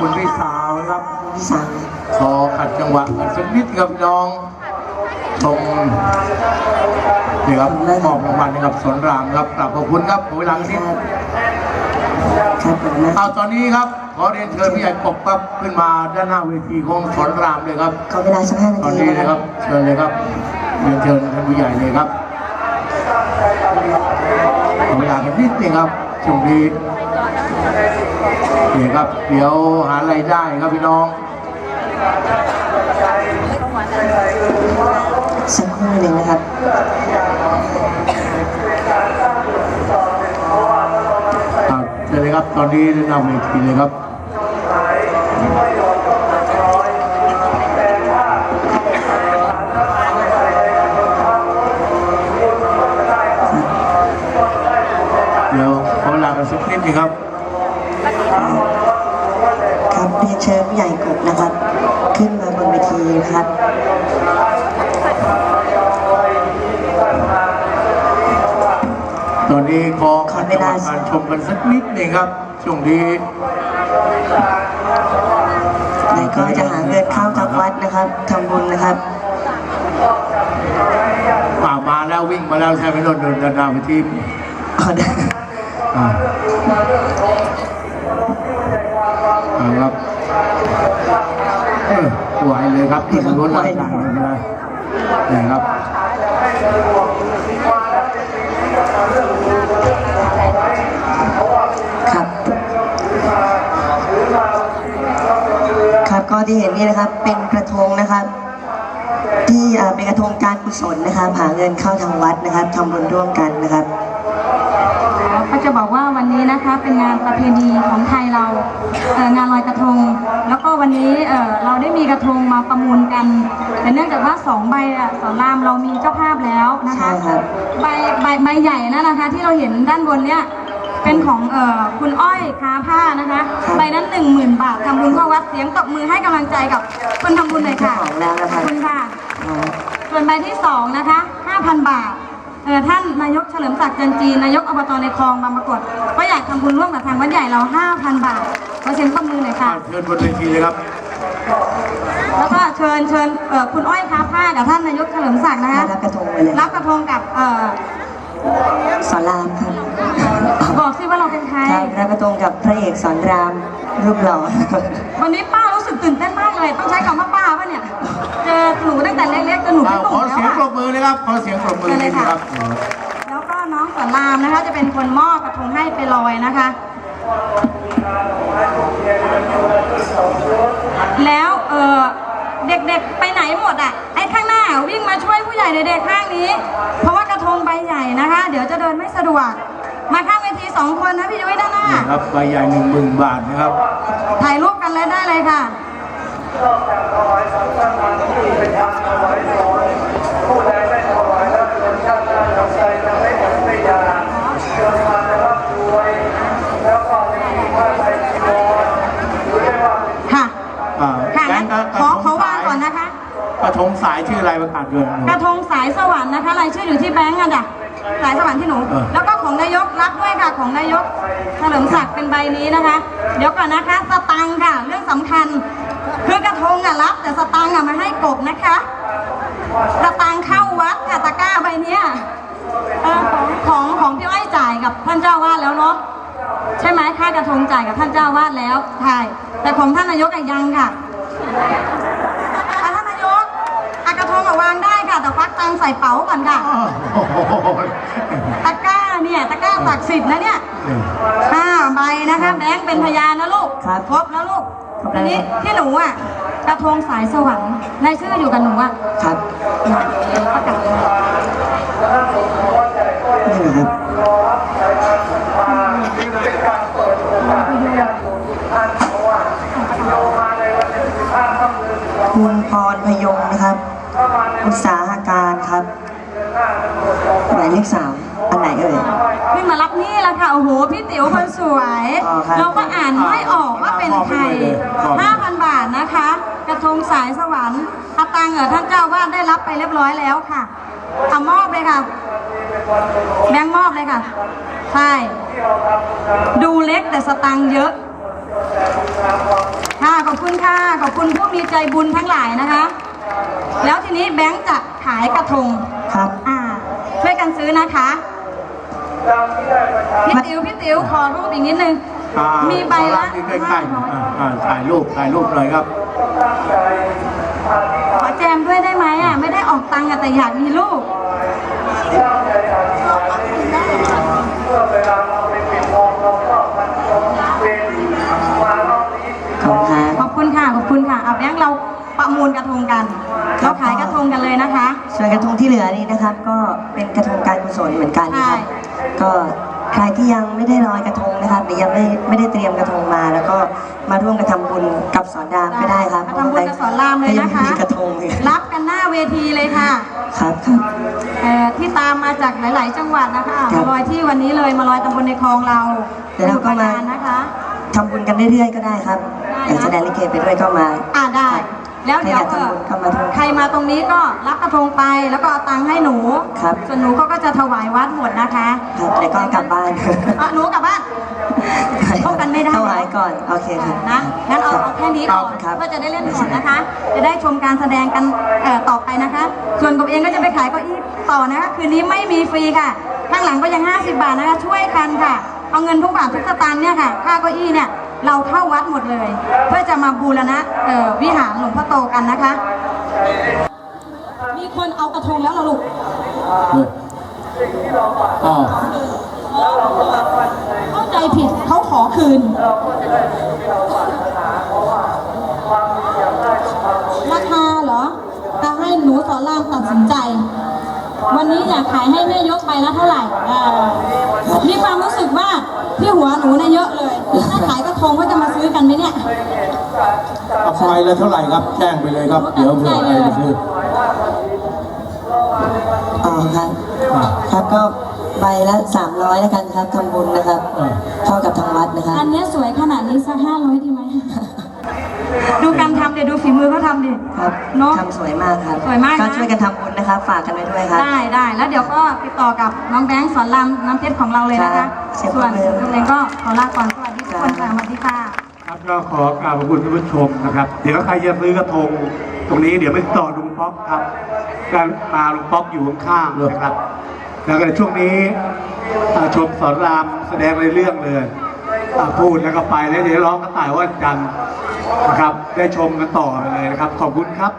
คุณพี่สาวนะครับพี่สาวขอขัดจังหวะกันสักนิดครับพี่น้องชมนี่ครับมอบรางวัลให้กับสอนรามครับกราบขอบคุณครับขอเวลานิดครับครับผมนะเอาตอนนี้ครับ ขอเรียนเชิญพี่ใหญ่ปกครับขึ้นมาด้านหน้าเวทีของสอนรามเลยครับขอเวลาสักห้านาตอนทีนี้นะนะคครัรับบเชิญเลยครับเรียนเชิญท่านผู้ใหญ่เลยครับขอเวลากันนิดนึงครับช่วงนี้ นี่ครับ เดี๋ยวหารายได้ครับพี่น้อง สักครู่หนึ่งนะครับ ครับเชิญเลยครับ ตอนนี้นำเวทีเลยครับ เดี๋ยวขอเวลากันสักนิดนึงครับ ครับเรียนเชิญผู้ใหญ่กบนะครับ ขึ้นมาบนเวทีนะครับตอนนี้ขอขัดจังหวะการชมกันสักนิดหนึงครับช่วงนี้แล้วก็จะหาเงินเข้าทางวัดนะครับทำบุญนะครับป่ามาแล้ววิ่งมาแล้วใช่ไหมนนท์นนท์ดาวไปทีม อ๋อได้ อ่าอ่าครับเออไหว เลยครับที่ล้วนลายต่างนะนะครับครับครับก็ที่เห็นนี่นะครับเป็นกระทงนะครับ ที่เป็นกระทงการกุศลนะครับหาเงินเข้าทางวัดนะครับทำบุญร่วมกันนะครับ จะบอกว่าวันนี้นะคะเป็นงานประเพณีของไทยเราเอ่องานลอยกระทง แล้วก็วันนี้เอ่อเราได้มีกระทงมาประมูลกัน แต่เนื่องจากว่าสองใบอะสอนรามเรามีเจ้าภาพแล้วนะคะใช่ครับใบใบใบใหญ่นั่นนะคะ ที่เราเห็นด้านบนเนี้ยเป็นของเอ่อคุณอ้อยค้าผ้านะคะใบนั้นหนึ่งหมื่นบาททำบุญเข้าวัดเสียงตบมือให้กำลังใจกับคนทำบุญหน่อยค่ะเจ้าของแล้วนะคะขอบคุณค่ะอ๋อส่วนใบที่สองนะคะ5,000บาทเอ่อท่านนายกเฉลิมศักดิ์จันจีนายกอบตในคลองบางปรากฏก็อยากทำบุญร่วมกับทางวัดใหญ่เรา 5,000 บาทขอเชิญข้อมือหน่อยค่ะ เชิญบนเวทีเลยครับ แล้วก็เชิญเชิญเอ่อคุณอ้อยค้าผ้ากับท่านนายกเฉลิมศักดิ์นะคะรับกระทงไปเลยรับกระทงกับเอ่อสอนรามครับบอกสิว่าเราเป็นใคร ครับรับกระทงกับพระเอกสอนรามรูปหล่อ วันนี้ป้ารู้สึกตื่นเต้นมากเลย ต้องใช้คำว่าป้าป่ะเนี่ยเจอ หนูตั้งแต่เล็กๆจนหนูเป็นหนุ่ขอมแล้เสีวยงปรอะบมือเลยครับ ขอเสียงปรบมือนิดนึงครับแล้วก็น้องสอนรามนะคะ จะเป็นคนมอบกระทงให้ไปลอยนะคะ แล้วเออเด็กๆไปไหนหมดอะไอ้ข้างหน้าวิ่งมาช่วยผู้ใหญ่เด็กๆข้างนี้ เพราะว่ากระทงใบใหญ่นะคะ เดี๋ยวจะเดินไม่สะดวก มาข้างเวทีสองคนนะพี่ยุ้ยด้านหน้านี่ครับใบใหญ่หนึ่งหมื่นบาทนะครับ ถ่ายรูปกันเลยได้เลยค่ะ ค่ะอ่าค่ะแบงั้งนค์กระขอทงขอวางสายก่อนนะคะ กระทงสายชื่ออะไรประกาศเกิน กระทงสายสวรรค์นะคะรายชื่ออยู่ที่แบงก์อะจ้ะสายสวรรค์ที่หนู เออ แล้วก็ของนายกรับด้วย ค่ะของนายกเฉลิมศักดิ์เป็นใบนี้นะคะ เดี๋ยวก่อนนะคะ สตังค์ค่ะ เรื่องสำคัญคือกระทงอะรับ แต่สตังค์อะมาให้กบนะคะ สตังค์เข้าวัดค่ะตะกร้าใบเนี้ยเออของของของพี่อ้อยจ่ายกับท่านเจ้าวาดแล้วเนาะใช่ไหมค่ากระทงจ่ายกับท่านเจ้าวาดแล้วใช่แต่ของท่านนายกอะยังค่ะอะท่านนายกอากระทงอะวางได้ค่ะแต่ฟักตังค์ใส่เป๋าก่อนค่ะ อ้าวโอ้โหตะกร้าเนี่ยตะกร้าศักดิ์สิทธิ์นะเนี่ยนี่ห้าใบนะคะแบงค์เป็นพยานนะลูกครับครบแล้วลูกครบแล้วทีนี้ที่หนูอะกระทงสายสวรรค์รายชื่ออยู่กับหนูอะครับประกาศนี่นะครับคุณพรพยงนะครับอุตสาหการครับหมายเลขสามอั นไหนเอ่ยนี่มารับนี่แล้วค่ะโอ้โหพี่ติ๋วคนสวย อ๋อครับเราก็อ่านไม่ออกว่าเป็นใคร5,000 บาทนะคะ กระทงสายสวรรค์อาตังค์เออท่านเจ้าวาดได้รับไปเรียบร้อยแล้วค่ะเอามอบเลยค่ะ แบงค์มอบเลยค่ะ ใช่ ดูเล็กแต่สตังค์เยอะขอบคุณค่ะขอบคุณผู้มีใจบุญทั้งหลายนะคะ แล้วทีนี้แบงค์จะขายกระทง ครับ อ่าช่วยกันซื้อนะคะ พี่ติ๋วพี่ติ๋วขอรูปอีกนิดนึง อ่ามีใบขอรัละบที่ใกล้ๆอ่าอ่าถ่ายรูปถ่ายรูปเลยครับ ขอแจมด้วยได้ไหมอะ ไม่ได้ออกตังค์อะแต่อยากมีลูก ขอบคุณครับขอบคุณค่ะ ขอบคุณค่ะ เอาแบงค์เราประมูลกระทงกัน เราขายกระทงกันเลยนะคะ ส่วนกระทงที่เหลือนี้นะครับ ก็เป็นกระทงการกุศลเหมือนกันนะครับใช่ ก็ใครที่ยังไม่ได้ลอยกระทงนะครับหรือยังไม่ไม่ได้เตรียมกระทงมา แล้วก็มาร่วมกระทำบุญกับสอนรามก็ได้ครับมาทำบุญกับสอนรามเลยนะคะก็งมีกระทงอีกรับกันหน้าเวทีเลยค่ะ ครับครับเอ่อที่ตามมาจากหลาย ๆ จังหวัดนะคะครัมาบลอยที่วันนี้เลยมาลอยตำบลในคลองเราเดี๋ยวเราก็มาสมุทรปรนะคะทำบุญกันเรื่อย ๆ ก็ได้ครับได้นะอยากแสดงลิเกไปด้วยก็มาอ่าได้ แล้วเดี๋ยวใครอยากทำบุญก็มาทำ ใครมาตรงนี้ก็รับกระทงไปแล้วก็เอาตังค์ให้หนู ครับ ส่วนหนูก็จะถวายวัดหมดนะคะครับแล้วก็กลับบ้านอะหนูกลับบ้านพบกันไม่ได้ถวายก่อน โอเคครับนะงั้นเอาเอาแค่นี้ก่อนครับ เพื่อจะได้เล่นก่อนนะคะ จะได้ชมการแสดงกันเอ่อต่อไปนะคะ ส่วนผมเองก็จะไปขายเก้าอี้ต่อนะคะคืนนี้ไม่มีฟรีค่ะ ข้างหลังก็ยัง 50 บาทนะคะ ช่วยกันค่ะ เอาเงินทุกบาททุกสตางค์เนี่ยค่ะ ค่าเก้าอี้เนี่ย เราเข้าวัดหมดเลย เพื่อจะมาบูรณะเอ่อวิหารหลวงพ่อโตกันนะคะ มีคนเอากระทงแล้วเหรอลูกอ๋อเข้าใจผิดเขาขอคืน ราคาเหรอจะให้หนูสอนรามตัดสินใจ วันนี้อยากขายให้แม่ยกไปละเท่าไหร่เอ่อมีความรู้สึกว่าที่หัวหนูเนี่ยเยอะเลย ถ้าขายกระทงก็จะมาซื้อกันไหมเนี่ย เอาไปแล้วเท่าไหร่ครับแจ้งไปเลยครับ เดี๋ยวเผื่อใครจะซื้ออ๋อครับ ครับก็ใบละ300แล้วกันครับทำบุญนะครับเออเท่ากับทางวัดนะครับ อันเนี้ยสวยขนาดนี้สักห้าร้อยดีไหม ดูการทำเดี๋ยวดูฝีมือเขาทำดิ ครับเนอะทำสวยมากครับสวยมากนะ ก็ช่วยกันทำบุญนะครับ ฝากกันไว้ด้วยครับ ได้ได้แล้วเดี๋ยวก็ติดต่อกับน้องแบงค์สอนรามน้ำเพชรของเราเลยนะครัคะ บเชิญส่วนเลยตัวเองก็ขอลาก่อนสวัสดีทุกคนค่ะสวัสดีค่ะ ครับก็ขอกราบขอบคุณท่านผู้ชมนะครับ เดี๋ยวใครจะซื้อกระทง ตรงนี้เดี๋ยวไปต่อลุงป๊อกครับการมาลุงป๊อกอยู่ข้างๆนะครับ แล้วก็ในช่วงนี้อ่าชมสอนรามแสดงในเรื่องเลยอ่าพูดแล้วก็ไปแล้วเดี๋ยวร้องกระต่ายว่าจันทร์ นะครับ ได้ชมกันต่อไปเลยนะครับ ขอบคุณครับ